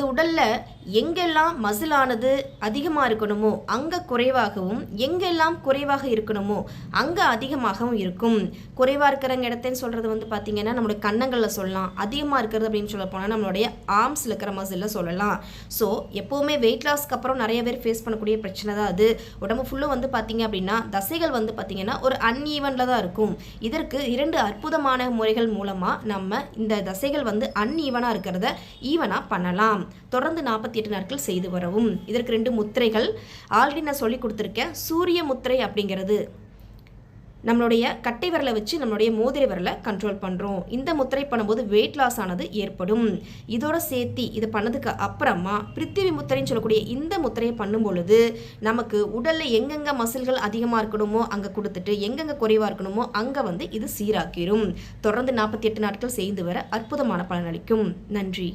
நமது உடலில் எங்கெல்லாம் மசிலானது அதிகமாக இருக்கணுமோ அங்கே குறைவாகவும் எங்கெல்லாம் குறைவாக இருக்கணுமோ அங்கே அதிகமாகவும் இருக்கும். குறைவாக இருக்கிறங்க இடத்தன்னு சொல்கிறது வந்து பார்த்திங்கன்னா நம்மளுடைய கன்னங்களில் சொல்லலாம். அதிகமாக இருக்கிறது அப்படின்னு சொல்ல போனால் நம்மளுடைய ஆர்ம்ஸில் இருக்கிற மசிலில் சொல்லலாம். ஸோ எப்போவுமே வெயிட் லாஸ்க்கு அப்புறம் நிறைய பேர் ஃபேஸ் பண்ணக்கூடிய பிரச்சனை தான் அது. உடம்பு ஃபுல்லும் வந்து பார்த்திங்க அப்படின்னா தசைகள் வந்து பார்த்திங்கன்னா ஒரு அன்ஈவனில் தான் இருக்கும். இதற்கு இரண்டு அற்புதமான முறைகள் மூலமாக நம்ம இந்த தசைகள் வந்து அன்ஈவனாக இருக்கிறத ஈவனாக பண்ணலாம். தொடர்ந்து நாற்பத்தி எட்டு நாட்கள் செய்து வரவும். இதற்கு ரெண்டு முத்திரைகள். ஆல்ரெடி நான் சொல்லி கொடுத்துருக்கேன். சூரிய முத்திரை அப்படிங்கிறது நம்மளுடைய கட்டை விரலை வச்சு நம்மளுடைய மோதிரை விரலை கண்ட்ரோல் பண்ணுறோம் இந்த முத்திரை பண்ணும்போது வெயிட் லாஸ் ஆனது ஏற்படும். இதோட சேர்த்தி இது பண்ணதுக்கு அப்புறமா பிருத்திவி முத்திரைன்னு சொல்லக்கூடிய இந்த முத்திரையை பண்ணும் பொழுது நமக்கு உடலில் எங்கெங்கே மசில்கள் அதிகமாக இருக்கணுமோ அங்கே கொடுத்துட்டு எங்கெங்கே குறைவாக இருக்கணுமோ அங்கே வந்து இது சீராக்கிடும் தொடர்ந்து நாற்பத்தி எட்டு நாட்கள் செய்து வர அற்புதமான பலனளிக்கும் நன்றி.